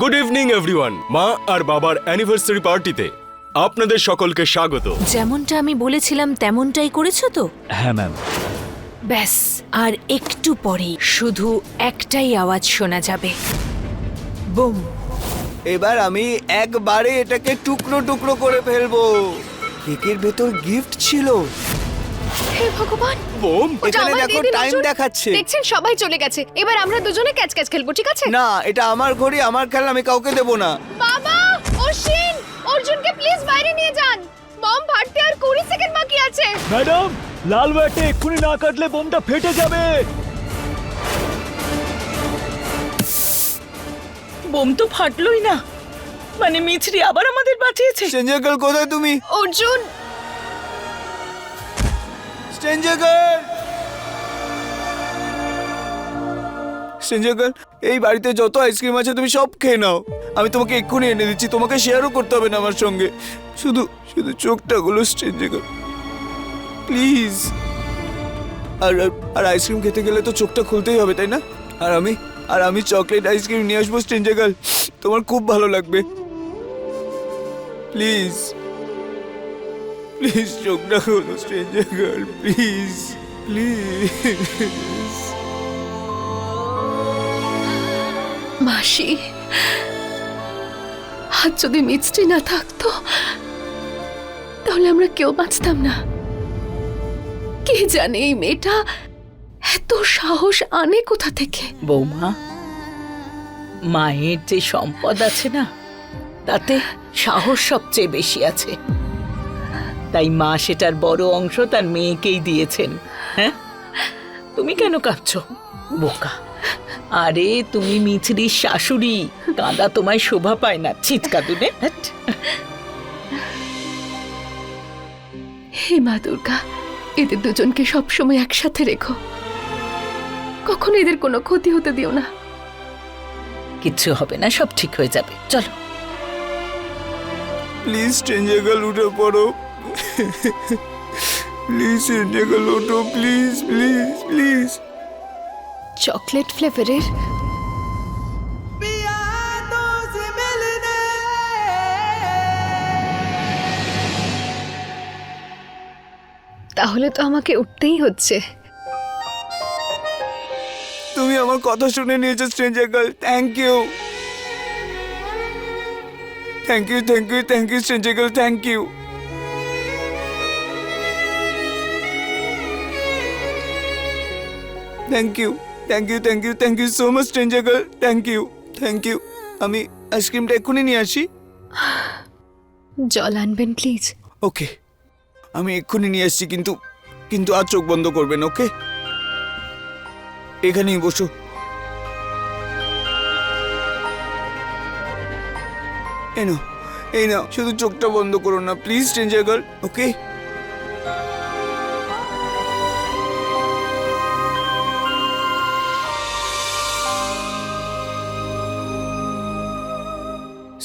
Good evening everyone মা আর বাবার anniversary পার্টিতে আপনাদের সকলকে স্বাগত। যেমনটা আমি বলেছিলাম তেমনটাই করেছ তো? হ্যাঁ ম্যাম ব্যাস আর একটু পরেই শুধু একটাই আওয়াজ শোনা যাবে। বুম। এবার আমি একবারে এটাকে টুকরো টুকরো করে ফেলব। কেকের ভেতর গিফট ছিল। হে ভগবান! বোম এখানে দেখো টাইম দেখাচ্ছে। দেখছেন সবাই চলে গেছে। এবার আমরা দুজনে ক্যাচ ক্যাচ খেলব ঠিক আছে? না এটা আমার ঘড়ি আমার খেলা আমি কাউকে দেবো না। বাবা অশ্বিন অর্জুনকে প্লিজ বাইরে নিয়ে যান। বম ফাটতে আর কুড়ি সেকেন্ড বাকি আছে। ম্যাডাম লাল এক্ষুনি না কাটলে বোমটা ফেটে যাবে। বোম তো ফাটলোই না। মানে মিছরি আবার আমাদের বাঁচিয়েছে কোথায় তুমি? Arjun stranger girl stranger girl এই বাড়িতে যত আইসক্রিম আছে তুমি সব খেয়ে নাও। আমি তোমাকে এক্ষুনি এনে দিচ্ছি, তোমাকে শেয়ারও করতে হবে না আমার সঙ্গে। শুধু শুধু চোখটা গুলো স্ট্রেঞ্জার গার্ল প্লিজ আর- আর আইসক্রিম খেতে গেলে তো চোখটা খুলতেই হবে, তাই না? আর আমি আর আমি চকলেট আইসক্রিম নিয়ে আসব স্ট্রেঞ্জার গার্ল তোমার খুব ভালো লাগবে। প্লিজ প্লিজ চোখটা খোলো স্ট্রেঞ্জার গার্ল প্লিজ প্লিজ মাসি আজ যদি মিষ্টি না থাকতো তাহলে আমরা কেউ বাঁচতাম না। কে জানে এই মেয়েটা এত সাহস আনে কোথা থেকে? বৌমা মায়ের যে সম্পদ আছে না তাতে সাহস সবচেয়ে বেশি আছে। তাই মা সেটার বড় অংশ তার মেয়েকেই দিয়েছেন। হ্যাঁ? তুমি কেন কাঁদছো বোকা। আরে তুমি মিছরির শাশুড়ি। কাঁদা তোমায় শোভা পায় না। ছিটকা দুনে হে মা দুর্গা এদের দুজনকে সবসময় একসাথে রেখো। কখনো এদের কোনো ক্ষতি হতে দিও না। কিচ্ছু হবে না সব ঠিক হয়ে যাবে। চলো। প্লিজ স্ট্রেঞ্জার গার্ল উঠে পড়ো। প্লিজ গার্ল ওঠো প্লিজ প্লিজ প্লিজ চকলেট ফ্লেভারের তাহলে তো আমাকে উঠতেই হচ্ছে। তুমি আমার কথা শুনে নিয়েছো stranger girl thank you thank you thank you thank you stranger girl thank you thank you thank you thank you thank you so much stranger girl thank you thank you আমি আইসক্রিমটা এক্ষুনি নিয়ে আসি। জল আনবেন প্লিজ ওকে আমি এক্ষুনি নিয়ে আসছি কিন্তু কিন্তু আর চোখ বন্ধ করবেন ওকে এখানেই বসো। এই নাও এই নাও শুধু চোখটা বন্ধ করো না please stranger girl okay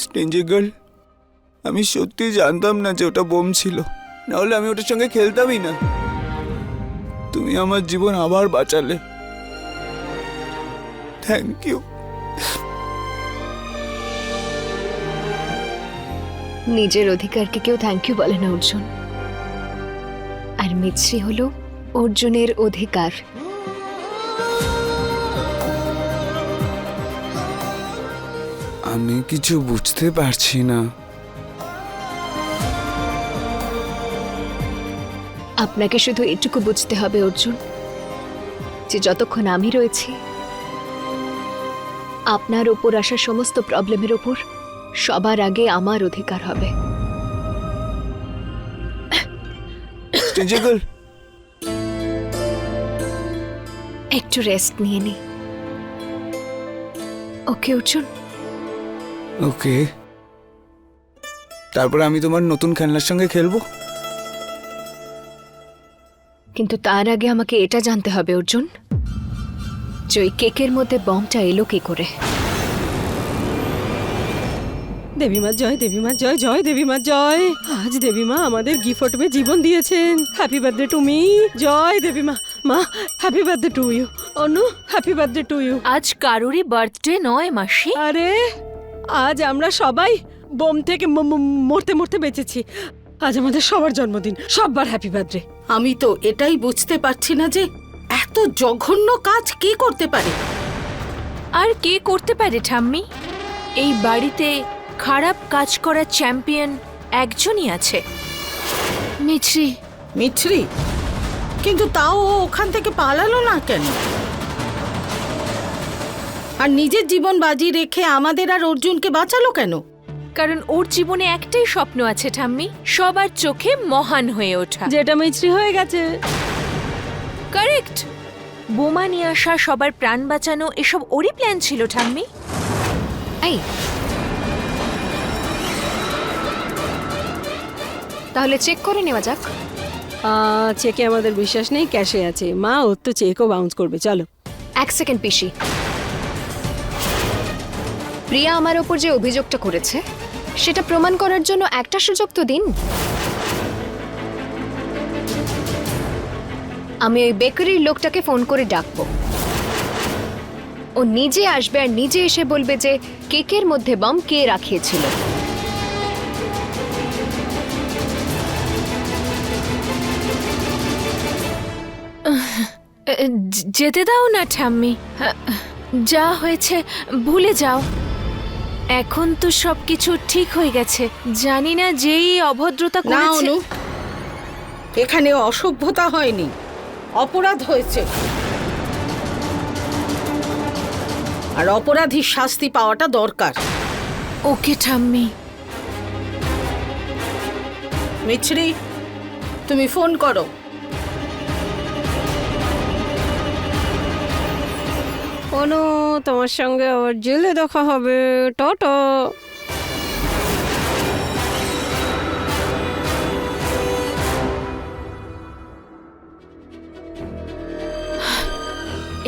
stranger girl আমি সত্যি জানতাম না যে ওটা বোম ছিল। নাহলে আমি ওটার সঙ্গে খেলতামই না। তুমি আমার জীবন আবার বাঁচালে। থ্যাংক ইউ নিজের অধিকারকে কেউ থ্যাংক ইউ বলে না, অর্জুন। আর মিছরি হলো অর্জুনের অধিকার। আমি কিছু বুঝতে পারছি না। আপনাকে শুধু এটুকু বুঝতে হবে অর্জুন যে যতক্ষণ আমি রয়েছি আপনার ওপর আসা সমস্ত প্রবলেমের ওপর সবার আগে আমার অধিকার হবে। একটু রেস্ট নিয়ে নি। ওকে অর্জুন? ওকে। তারপর আমি তোমার নতুন খেলনার সঙ্গে খেলব? কিন্তু তার আগে আমাকে এটা জানতে হবে অর্জুন। যে ওই কেকের মধ্যে বমটা এলো কি করে? দেবীমা জয় দেবীমা জয় জয় দেবীমা জয়। আজ দেবীমা আমাদের গিফটমে জীবন দিয়েছেন। হ্যাপি বার্থডে টু মি জয় দেবীমা। মা happy birthday to you Anu happy birthday to you আজ কারোরই বার্থডে নয় মাসি। আরে আজ আমরা সবাই বোম থেকে মরতে মরতে বেঁচেছি। আজ আমাদের সবার জন্মদিন সববার হ্যাপি বার্থডে আমি তো এটাই বুঝতে পারছি না যে এত জঘন্য কাজ কে করতে পারে। আর কে করতে পারে ঠাম্মি? এই বাড়িতে খারাপ কাজ করার চ্যাম্পিয়ন একজনই আছে। মিছরি। মিছরি? কিন্তু তাও ও ওখান থেকে পালালো না কেন? আর নিজের জীবন বাজি রেখে আমাদের আর অর্জুনকে বাঁচালো কেন? কারণ ওর জীবনে একটাই স্বপ্ন আছে ঠাম্মি সবার চোখে মহান হয়ে ওঠা। যেটা মিছরি হয়ে গেছে। কারেক্ট বোমা নিয়ে আসা সবার প্রাণ বাঁচানো এসব ওরই প্ল্যান ছিল ঠাম্মি। এই। তাহলে চেক করে নেওয়া যাক। চেকে আমাদের বিশ্বাস নেই ক্যাশে আছে। মা ওর তো চেকও বাউন্স করবে চলো। এক সেকেন্ড পিসি। প্রিয়া আমার ওপর যে অভিযোগটা করেছে, সেটা প্রমাণ করার জন্য একটা সুযোগ তো দিন। আমি ওই বেকারির লোকটাকে ফোন করে ডাকবো। ও নিজে আসবে আর নিজে এসে বলবে যে কেকের মধ্যে বম কে রাখিয়েছিল। যেতে দাও না, ঠাম্মি। যা হয়েছে, ভুলে যাও। এখন তো সবকিছু ঠিক হয়ে গেছে। জানি না যেই অভদ্রতা না করেছে অনু এখানে অসভ্যতা হয়নি অপরাধ হয়েছে। আর অপরাধীর শাস্তি পাওয়াটা দরকার। ওকে ঠাম্মি। মিছরি তুমি ফোন করো। কোনো তোমার সঙ্গে আবার জেলে দেখা হবে। টটো।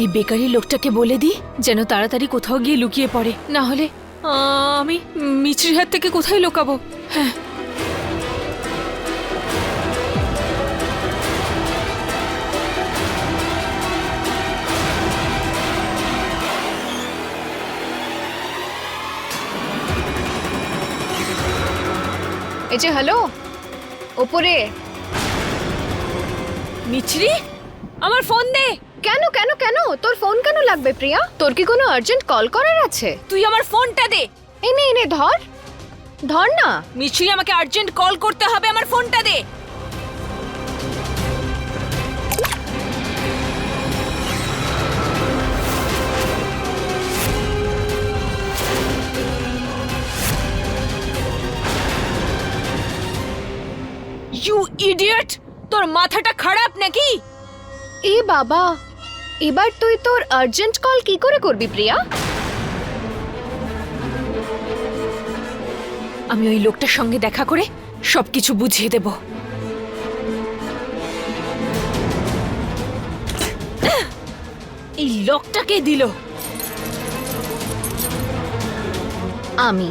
এই বেকারি লোকটাকে বলে দি যেন তাড়াতাড়ি কোথাও গিয়ে লুকিয়ে পড়ে। না হলে আমি মিছরির হাত থেকে কোথায় লুকাবো? হ্যাঁ। এই যে হ্যালো? ওপরে। মিছরি আমার ফোন দে। কেন কেন কেন? তোর ফোন কেন লাগবে প্রিয়া? তোর কি কোনো আর্জেন্ট কল করার আছে? তুই আমার ফোনটা দে। এনে এনে ধর। ধর না। মিছরি আমাকে আর্জেন্ট কল করতে হবে আমার ফোনটা দে। ইউ ইডিয়েট তোর মাথাটা খারাপ নাকি? এ বাবা এবার তুই তোর আর্জেন্ট কল কি করে করবি প্রিয়া? আমি ওই লোকটার সঙ্গে দেখা করে সবকিছু বুঝিয়ে দেব। এই লোকটাকে দিল? আমি।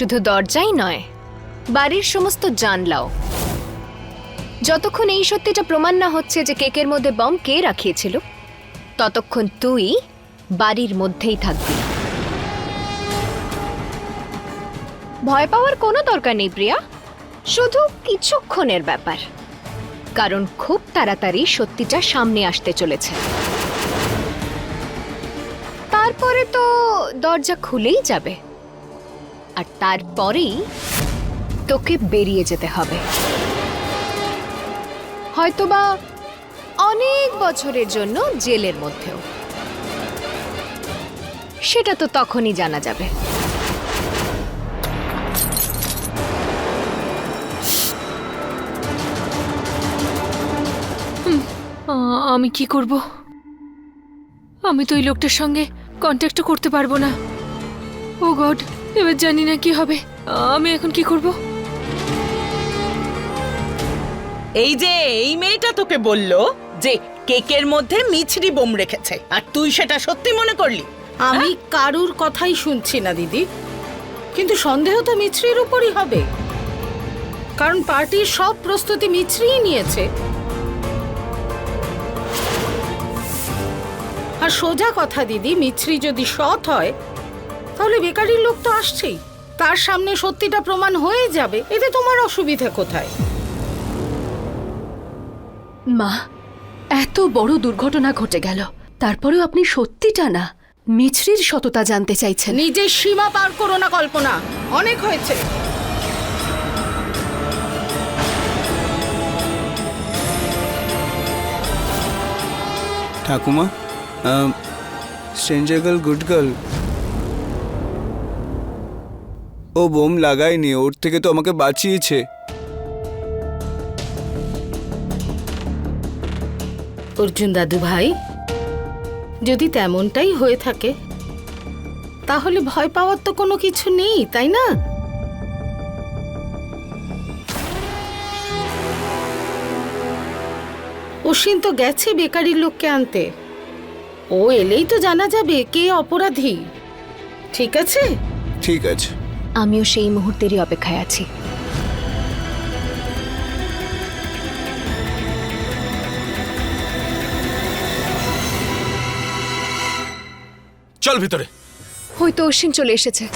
শুধু দরজাই নয়, বাড়ির সমস্ত জানলাও। যতক্ষণ এই সত্যিটা প্রমাণ না হচ্ছে যে কেকের মধ্যে বম কে রাখিয়েছিল, ততক্ষণ তুই বাড়ির মধ্যেই থাকবি। ভয় পাওয়ার কোনো দরকার নেই, প্রিয়া। শুধু কিছুক্ষণের ব্যাপার, কারণ খুব তাড়াতাড়ি সত্যিটা সামনে আসতে চলেছে। তারপরে তো দরজা খুলেই যাবে। আর তারপরেই তোকে বেরিয়ে যেতে হবে। হয়তোবা অনেক বছরের জন্য জেলের মধ্যেও। সেটা তো তখনই জানা যাবে। আমি কি করব? আমি তো ওই লোকটার সঙ্গে কন্ট্যাক্টও করতে পারব না। ও গড এবার জানি না কি হবে। আমি এখন কি করব? এই যে এই মেয়েটা তোকে বলল যে কেকের মধ্যে মিছরি বোম রেখেছে আর তুই সেটা সত্যি মনে করলি? আমি কারুর কথাই শুনছি না দিদি। কিন্তু সন্দেহ তো মিছরির উপরই হবে। কারণ পার্টির সব প্রস্তুতি মিছরিই নিয়েছে। আর সোজা কথা দিদি মিছরি যদি সৎ হয় তাহলে বেকারির লোক তো আসছেই। তার সামনে সত্যিটা প্রমাণ হয়ে যাবে এতে তোমার অসুবিধা কোথায়? মা এত বড় দুর্ঘটনা ঘটে গেল। তারপরেও আপনি সত্যিটা না মিছরির সততা জানতে চাইছেন। নিজের সীমা পার করো না কল্পনা অনেক হয়েছে। ঠাকুমা স্ট্রেঞ্জার গার্ল গুড গার্ল ও বোম লাগায়নি ওর থেকে তো আমাকে বাঁচিয়েছে। অর্জুন দাদু ভাই যদি তেমনটাই হয়ে থাকে তাহলে ভয় পাওয়ার তো কোনো কিছু নেই তাই না? অশ্বিন তো গেছে বেকারির লোককে আনতে। ও এলেই তো জানা যাবে কে অপরাধী। ঠিক আছে? ঠিক আছে। আমিও সেই মুহূর্তেরই অপেক্ষায় আছি। চল ভিতরে। হয়তো অশ্বিন চলে এসেছে।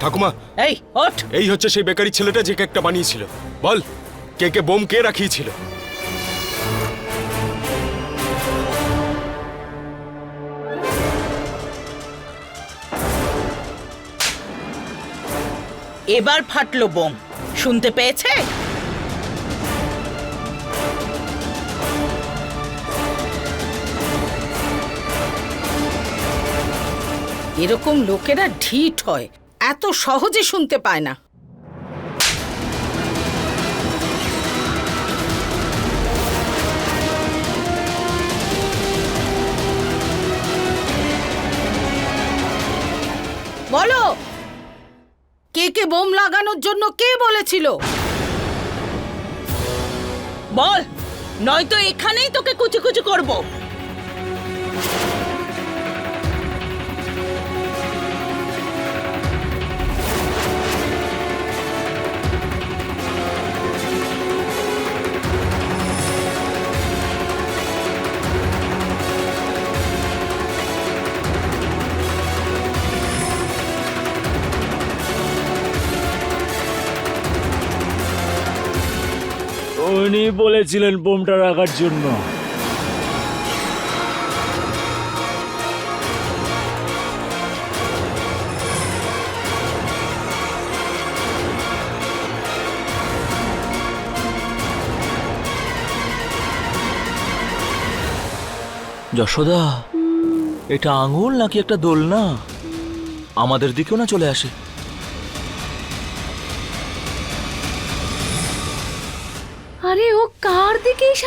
ঠাকুমা এই ওঠ। এই হচ্ছে সেই বেকারি ছেলেটা যে কেকটা বানিয়েছিল। বল কেকে বোম কে রাখিয়েছিল? এবার ফাটলো বোম। শুনতে পেয়েছে? এরকম লোকেরা ঢিট হয় এত সহজে শুনতে পায় না। কে কে বোম লাগানোর জন্য কে বলেছিল? বল নয়তো এখানেই তোকে কুচি কুচি করব। উনি বলেছিলেন বোমটা রাখার জন্য। যশোদা, এটা আঙুল নাকি একটা দোলনা? আমাদের দিকেও না চলে আসে।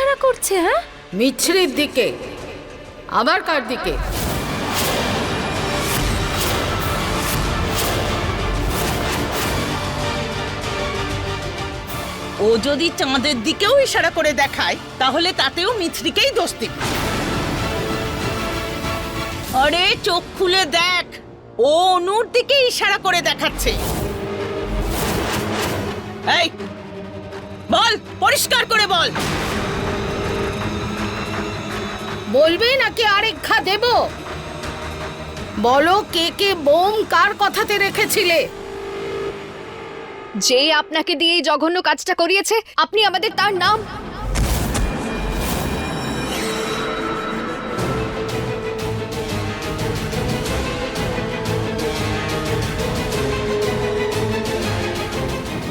ইশারা করছে হ্যাঁ? মিছরির দিকে। আবার কার দিকে? ও যদি চাঁদের দিকেও ইশারা করে দেখায় তাহলে তাতেও মিছরিকেই দোষ দিবে। আরে চোখ খুলে দেখ। ও অনুর দিকে ইশারা করে দেখাচ্ছে। এই বল পরিষ্কার করে বল। বলবে নাকি আরেক ঘা দেব? বলো কে কে বোম কার কথাতে রেখেছিলে? যে আপনাকে দিয়ে এই জঘন্য কাজটা করিয়েছে আপনি আমাদের তার নাম।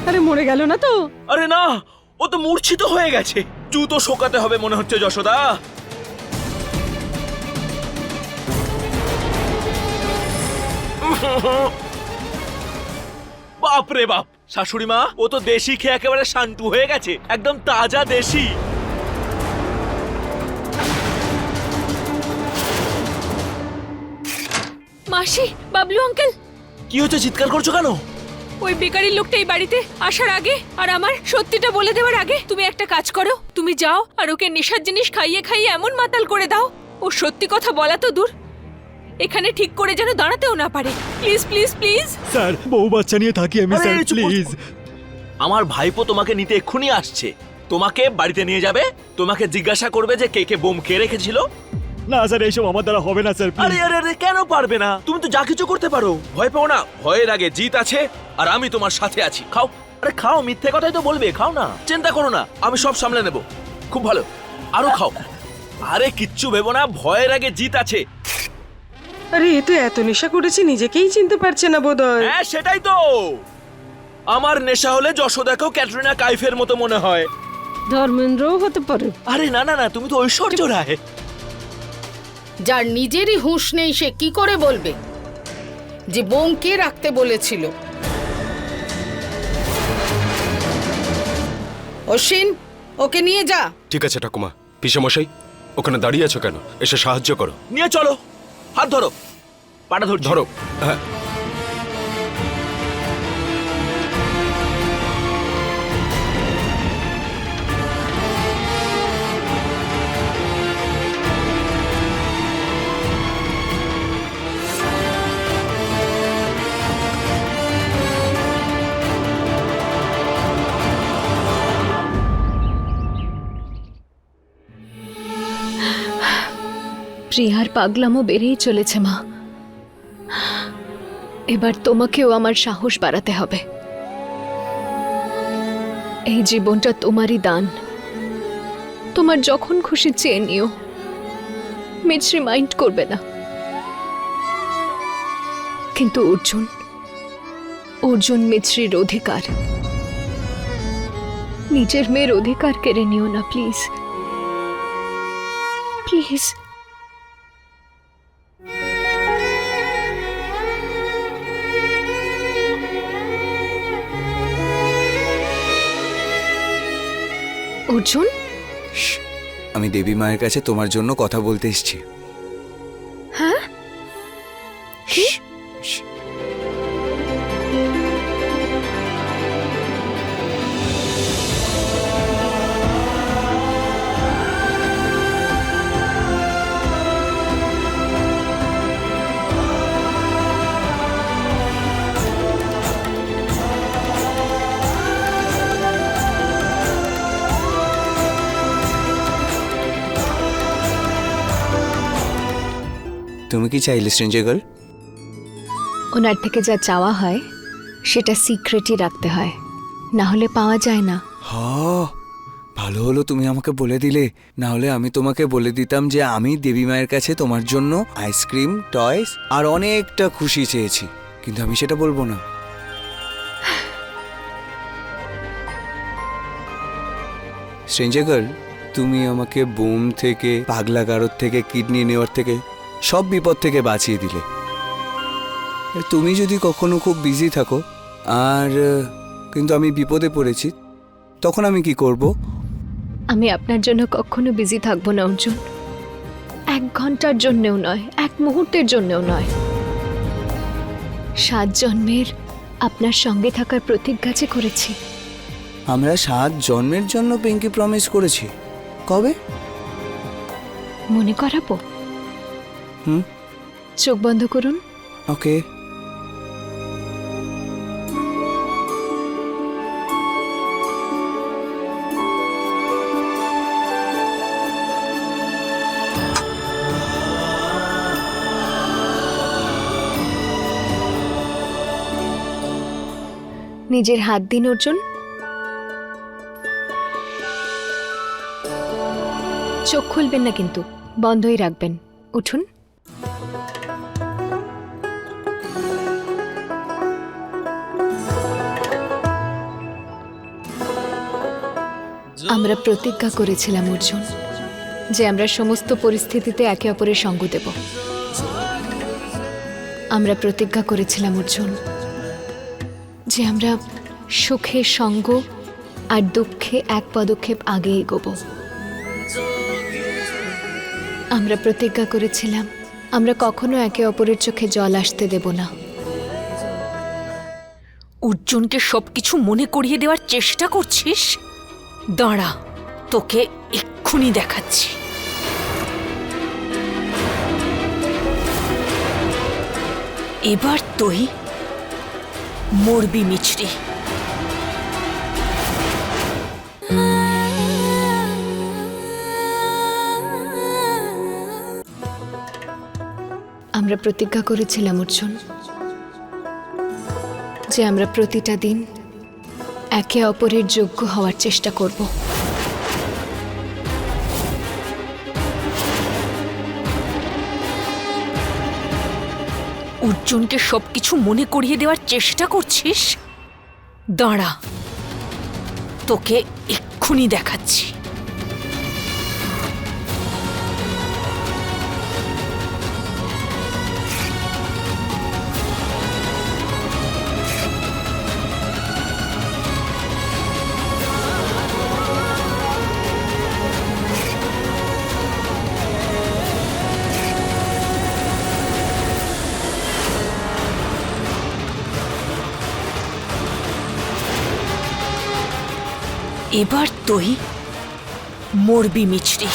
আরে মরে গেল না তো? আরে না ও তো মূর্ছিত হয়ে গেছে। জুতো শোকাতে হবে মনে হচ্ছে যশোদা। বাপ রে বাপ শাশুড়ি মা ও তো দেশি খেয়ে একেবারে শান্টু হয়ে গেছে একদম তাজা দেশি। মাসি বাবলু আঙ্কেল। কি হচ্ছে চিৎকার করছ কেন? ওই বেকারির লোকটা এই বাড়িতে আসার আগে আর আমার সত্যিটা বলে দেওয়ার আগে তুমি একটা কাজ করো তুমি যাও আর ওকে নেশার জিনিস খাইয়ে খাইয়ে এমন মাতাল করে দাও। ও সত্যি কথা বলা তো দূর। এখানে ঠিক করে যেন দাঁড়াতেও না পারে। Please please please. স্যার বউ বাচ্চা নিয়ে থাকি আমি আরে, স্যার চুপ কর, প্লিজ। আমার ভাইপো তোমাকে নিতে এক্ষুনি আসছে। তোমাকে বাড়িতে নিয়ে যাবে তোমাকে জিজ্ঞাসা করবে যে কে কে বোম কে রেখেছিল। না স্যার এইসব আমার দ্বারা হবে না স্যার আরে প্লিজ আরে আরে কেন পারবে না? তুমি তো যা কিছু করতে পারো। ভয় পাও না ভয়ের আগে জিত আছে আর আমি তোমার সাথে আছি। খাও। আরে খাও মিথ্যে কথাই তো বলবে খাও না। চিন্তা করো না আমি সব সামলে নেব। খুব ভালো। আরও খাও। আরে কিচ্ছু ভেবো না ভয়ের আগে জিত আছে। আরে এ তো এত নেশা করেছে নিজেকেই চিনতে পারছে না বোধহয়। হ্যাঁ সেটাই তো। আমার নেশা হলে যশোদাকেও ক্যাটরিনা কাইফের মতো মনে হয়। ধর্মেন্দ্রও হতে পারে। আরে না না না তুমি তো ঐশ্বর্য রায়। যার নিজেরই হুঁশ নেই সে কি করে বলবে? যে বোমকে রাখতে বলেছিল। অশ্বিন ওকে নিয়ে যা। ঠিক আছে ঠাকুমা। পিসেমশাই ওখানে দাঁড়িয়ে আছো কেন? এসে সাহায্য করো। নিয়ে চলো। হাত ধরো। পাটা ধরো ধরো। হ্যাঁ। প্রিয়ার পাগলামও বেড়েই চলেছে, মা। এবার তোমাকেও আমার সাহস বাড়াতে হবে। এই জীবনটা তোমারই দান। তোমার যখন খুশি চেয়ে নিও। মিছরি মাইন্ড করবে না। কিন্তু অর্জুন অর্জুন মিছরির অধিকার। নিজের মেয়ের অধিকার কেড়ে নিও না, প্লিজ। প্লিজ। অর্জুন? আমি দেবী মায়ের কাছে তোমার জন্য কথা বলতে এসেছি। তুমি কি চাইলে স্ট্রেঞ্জার গার্ল ওনার থেকে যা চাওয়া হয় সেটা সিক্রেটই রাখতে হয়। না হলে পাওয়া যায় না। হ ভালো হলো তুমি আমাকে বলে দিলে। না হলে আমি তোমাকে বলে দিতাম যে আমি দেবী মায়ের কাছে তোমার জন্য আইসক্রিম টয়স আর অনেকটা খুশি চেয়েছি। কিন্তু আমি সেটা বলব না। স্ট্রেঞ্জার গার্ল তুমি আমাকে বোম থেকে পাগলা গারদ থেকে কিডনি নেওয়ার থেকে সব বিপদ থেকে বাঁচিয়ে দিলে। তুমি যদি কখনো খুব বিজি থাকো আর কিন্তু আমি বিপদে পড়েছি তখন আমি কি করব? আমি আপনার জন্য কখনো বিজি থাকব না অর্জুন এক ঘণ্টার জন্যেও নয় এক মুহূর্তের জন্যেও নয়। সাত জন্মের আপনার সঙ্গে থাকার প্রতিজ্ঞা যে করেছি। আমরা সাত জন্মের জন্য পিঙ্কি প্রমিস করেছি। কবে? মনে করাবো? হুম? চোখ বন্ধ করুন। ওকে। নিজের হাত দিন অর্জুন। চোখ খুলবেন না কিন্তু বন্ধই রাখবেন। উঠুন। আমরা প্রতিজ্ঞা করেছিলাম, অর্জুন, যে আমরা সমস্ত পরিস্থিতিতে একে অপরের সঙ্গ দেব। আমরা প্রতিজ্ঞা করেছিলাম, অর্জুন, যে আমরা সুখে সঙ্গ আর দুঃখে এক পদক্ষেপ আগে এগোব। আমরা প্রতিজ্ঞা করেছিলাম, আমরা কখনো একে অপরের চোখে জল আসতে দেব না। অর্জুনকে সবকিছু মনে করিয়ে দেওয়ার চেষ্টা করছিস? দাঁড়া, তোকে এক্ষুনি দেখাচ্ছি। এবার তুই মরবি মিছরি। আমরা প্রতিজ্ঞা করেছিলাম, অর্জুন, যে আমরা প্রতিটা দিন একে অপরের যোগ্য হওয়ার চেষ্টা করব। অর্জুনকে সবকিছু মনে করিয়ে দেওয়ার চেষ্টা করছিস? দাঁড়া, তোকে এক্ষুনি দেখাচ্ছি। এবার তুই মরবি মিছরি।